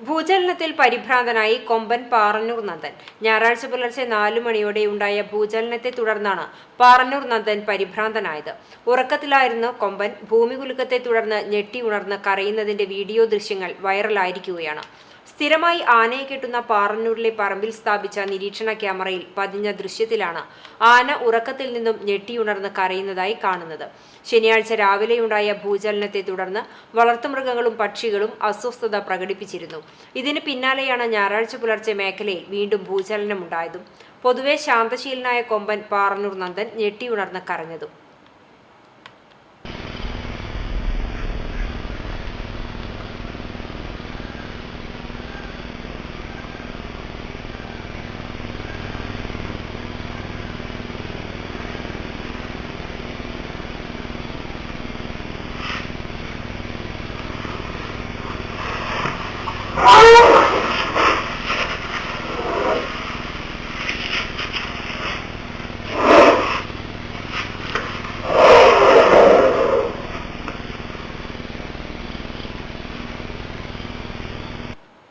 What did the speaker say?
ഭൂചലനത്തിൽ പരിഭ്രാന്തനായി കൊമ്പൻ പാറന്നൂർ നന്ദൻ. ഞായറാഴ്ച പുലർച്ചെ നാലു മണിയോടെ ഉണ്ടായ ഭൂചലനത്തെ തുടർന്നാണ് പാറന്നൂർ നന്ദൻ പരിഭ്രാന്തനായത്. ഉറക്കത്തിലായിരുന്നു കൊമ്പൻ. ഭൂമികുലുക്കത്തെ തുടർന്ന് ഞെട്ടി ഉണർന്ന് കരയുന്നതിന്റെ വീഡിയോ ദൃശ്യങ്ങൾ വൈറലായിരിക്കുകയാണ്. സ്ഥിരമായി ആനയെ കെട്ടുന്ന പാറന്നൂരിലെ പറമ്പിൽ സ്ഥാപിച്ച നിരീക്ഷണ ക്യാമറയിൽ പതിഞ്ഞ ദൃശ്യത്തിലാണ് ആന ഉറക്കത്തിൽ നിന്നും ഞെട്ടിയുണർന്ന് കരയുന്നതായി കാണുന്നത്. ശനിയാഴ്ച രാവിലെയുണ്ടായ ഭൂചലനത്തെ തുടർന്ന് വളർത്തുമൃഗങ്ങളും പക്ഷികളും അസ്വസ്ഥത പ്രകടിപ്പിച്ചിരുന്നു. ഇതിന് പിന്നാലെയാണ് ഞായറാഴ്ച പുലർച്ചെ മേഖലയിൽ വീണ്ടും ഭൂചലനമുണ്ടായതും. പൊതുവെ ശാന്തശീലനായ കൊമ്പൻ പാറന്നൂർ നന്ദൻ ഞെട്ടിയുണർന്ന് കരഞ്ഞതും.